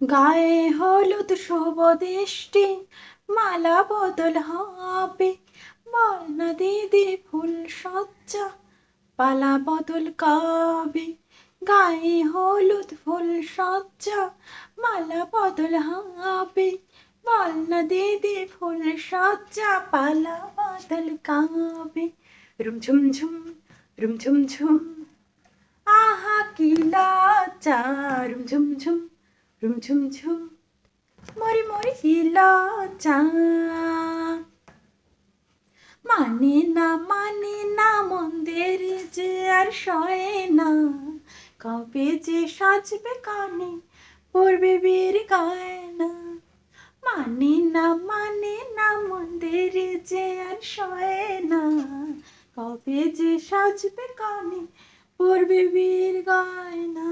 গায়ে হলুদ শুভ দৃষ্টি, মালা বদল হবে। বল দিদি ফুল সজ্জা, পালা বদল কবে। গায়ে হলুদ ফুল সজ্জা, মালা বদল হবে। বল দিদি ফুল সজ্জা, পালা বদল কবে। রুম ঝুম ঝুম, রুম ঝুম ঝুম। আহা, কি লজ্জা। রুম ঝুম ঝুম। রুম ঝুম ঝুম, মরি মরি কি লজ্জা মানে না মানে না, মন্দির যে আর সয়ে না, কবে যে সাজবে কানে, পড়বে বীর গয়না। মানে না মানে না, মন্দির যে আর সয়ে কবে যে সাজবে কানে, পড়বে বীর গয়না।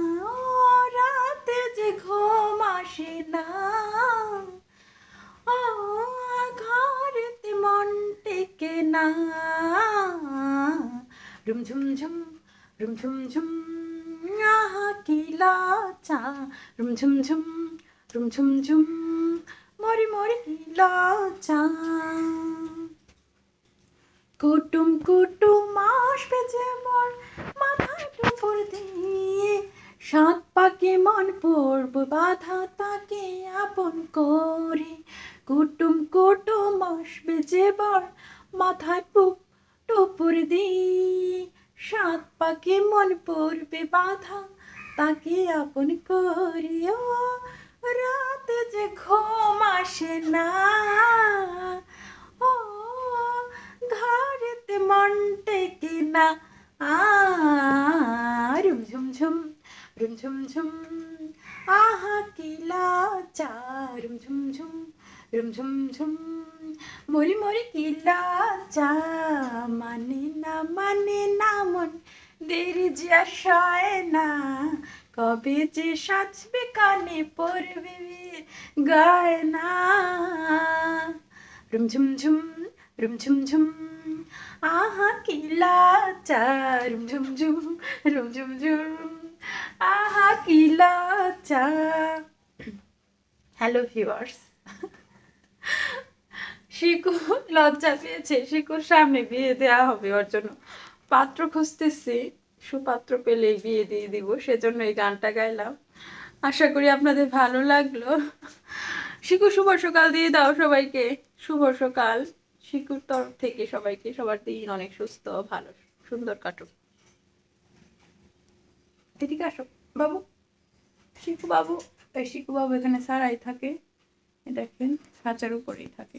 আসে না ও ঘরেতে মন টেকে না। রুম ঝুম ঝুম রুম ঝুম ঝুম, আহা কি লজ্জা। রুম ঝুম ঝুম রুম ঝুম ঝুম, মরি মরি কি লজ্জা। কুটুম কুটুম আসবে যেমন মাথায় টুপুর দিয়ে। সাত পাকে মন পড়ব বাধা আপন করে। কুটুম কুটুম আসবে যেবার মাথায় পুপ টুপুর দিয়ে। সাত পাকে মন পড়বে বাধা, তাকে আপন করে ও রাতে যে ঘুম আসে না। ও ঘরেতে মন টেকে না। আর রুম ঝুম ঝুম রুম ঝুম ঝুম, আহা কি লজ্জা রুম ঝুম ঝুম রুম ঝুম ঝুম মরি মরি কি লজ্জা মানে না মানে না মন দেরি যে আশায় না। কবে যে সাজবে কানে পড়বে গায় না রুম ঝুম ঝুম ঝুম ঝুম আহা কি লজ্জা রুম ঝুম ঝুম ঝুম ঝুম আহা লজ্জা হ্যালো ভিউয়ার্স শিকু লজ্জা পেয়েছে। শিকুর সামনে বিয়ে দেওয়া হবে ওর জন্য। পাত্র খুঁজতেছি। সুপাত্র পেলেই বিয়ে দিয়ে দিব, সেজন্য এই গানটা গাইলাম। আশা করি আপনাদের ভালো লাগল। শিকু, শুভ সকাল দিয়ে দাও সবাইকে। শুভ সকাল। শিকুর তরফ থেকে সবাইকে সবার দিন অনেক সুস্থ, ভালো, সুন্দর কাটুক। এদিকে আসো, বাবু। শিখু বাবু, এই শিখু বাবু এখানে সারাই থাকে। দেখেন, খাঁচার উপরেই থাকে।